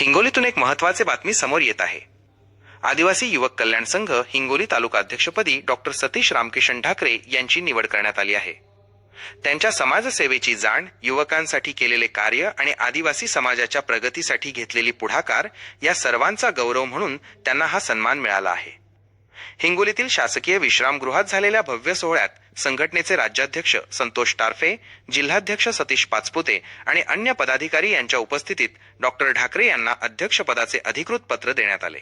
हिंगोलीतून एक महत्त्वाचे बातमी समोर येत आहे. आदिवासी युवक कल्याण संघ हिंगोली तालुका अध्यक्षपदी डॉक्टर सतीश रामकिशन ठाकरे यांची निवड करण्यात आली आहे. त्यांच्या समाजसेवेची जाण युवकांसाठी केलेले कार्य आणि आदिवासी समाजाच्या प्रगतीसाठी घेतलेली पुढाकार या सर्वांचा गौरव म्हणून त्यांना हा सन्मान मिळाला आहे. हिंगोलीतील शासकीय विश्रामगृहात झालेल्या भव्य सोहळ्यात संघटनेचे राज्याध्यक्ष संतोष टारफे जिल्हाध्यक्ष सतीश पाचपुते आणि अन्य पदाधिकारी यांच्या उपस्थितीत डॉक्टर ढाकरे यांना अध्यक्षपदाचे अधिकृत पत्र देण्यात आले.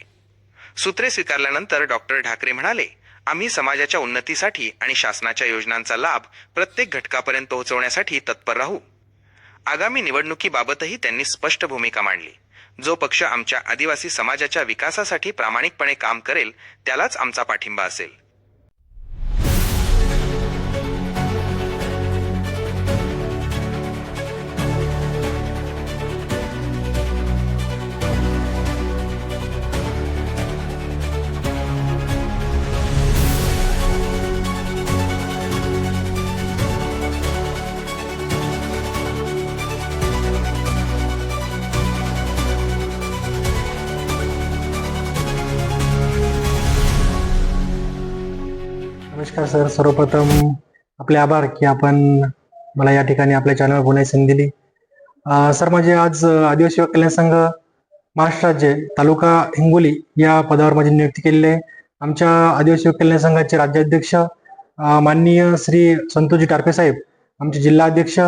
सूत्रे स्वीकारल्यानंतर डॉक्टर ढाकरे म्हणाले आम्ही समाजाच्या उन्नतीसाठी आणि शासनाच्या योजनांचा लाभ प्रत्येक घटकापर्यंत पोहोचवण्यासाठी तत्पर राहू. आगामी निवडणुकीबाबतही त्यांनी स्पष्ट भूमिका मांडली. जो पक्ष आमच्या आदिवासी समाजाच्या विकासासाठी प्रामाणिकपणे काम करेल त्यालाच आमचा पाठिंबा असेल. नमस्कार सर. सर्वप्रथम आपले आभार की आपण मला या ठिकाणी आपल्या चॅनलवर बोलण्याची संधी दिली. सर माझे आज आदिवासी कल्याण संघ महाराष्ट्र राज्य तालुका हिंगोली या पदावर माझी नियुक्ती केलेली आहे. आमच्या आदिवासी कल्याण संघाचे राज्याध्यक्ष माननीय श्री संतोषजी टारपे साहेब आमचे जिल्हाध्यक्ष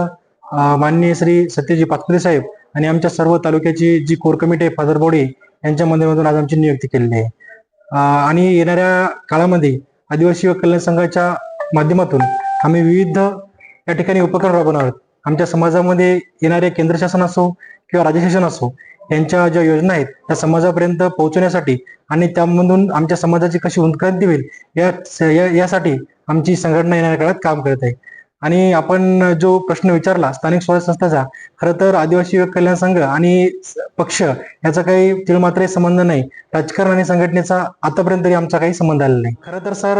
माननीय श्री सत्यजी पाचपुते साहेब आणि आमच्या सर्व तालुक्याची जी कोर कमिटी आहे फादर बॉडी यांच्या माध्यमातून आज आमची नियुक्ती केलेली आहे. आणि येणाऱ्या काळामध्ये आदिवासी व कल्याण संघाच्या माध्यमातून आम्ही विविध या ठिकाणी उपक्रम राबवणार आहोत. आमच्या समाजामध्ये येणारे केंद्र शासन असो किंवा राज्य शासन असो यांच्या ज्या योजना आहेत त्या समाजापर्यंत पोहोचवण्यासाठी आणि त्यामधून आमच्या समाजाची कशी उत्क्रांती होईल या या- यासाठी आमची संघटना येणाऱ्या काळात काम करत आहे. आणि आपण जो प्रश्न विचारला स्थानिक स्वराज्य संस्थाचा खरं तर आदिवासी कल्याण संघ आणि पक्ष याचा काही तिळमात्र संबंध नाही. राजकारण आणि संघटनेचा आतापर्यंत तरी आमचा काही संबंध आलेला नाही. खरं तर सर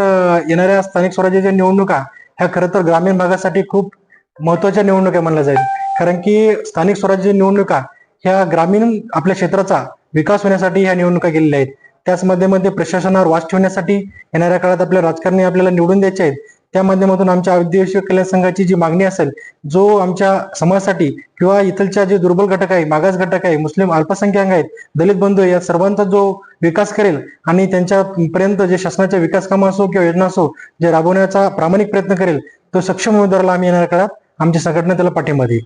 येणाऱ्या स्थानिक स्वराज्याच्या निवडणुका ह्या खरं तर ग्रामीण भागासाठी खूप महत्त्वाच्या निवडणुका मानल्या जाईल. कारण की स्थानिक स्वराज्य निवडणुका ह्या ग्रामीण आपल्या क्षेत्राचा विकास होण्यासाठी ह्या निवडणुका केलेल्या आहेत. त्याच मध्ये मध्ये प्रशासनावर वाच ठेवण्यासाठी येणाऱ्या काळात आपल्या राजकारणी आपल्याला निवडून द्यायचे आहेत. त्या माध्यमातून आमच्या आदिवासी कल्याण संघाची जी मागणी असेल जो आमच्या समाजासाठी किंवा इथलच्या जे दुर्बल घटक आहे मागास घटक आहे मुस्लिम अल्पसंख्याक आहेत दलित बंधू या सर्वांचा जो विकास करेल आणि त्यांच्यापर्यंत जे शासनाच्या विकास कामं असो किंवा योजना असो जे राबवण्याचा प्रामाणिक प्रयत्न करेल तो सक्षम उमेदवाराला आम्ही येणाऱ्या काळात आमची संघटना त्याला पाठिंबा देईल.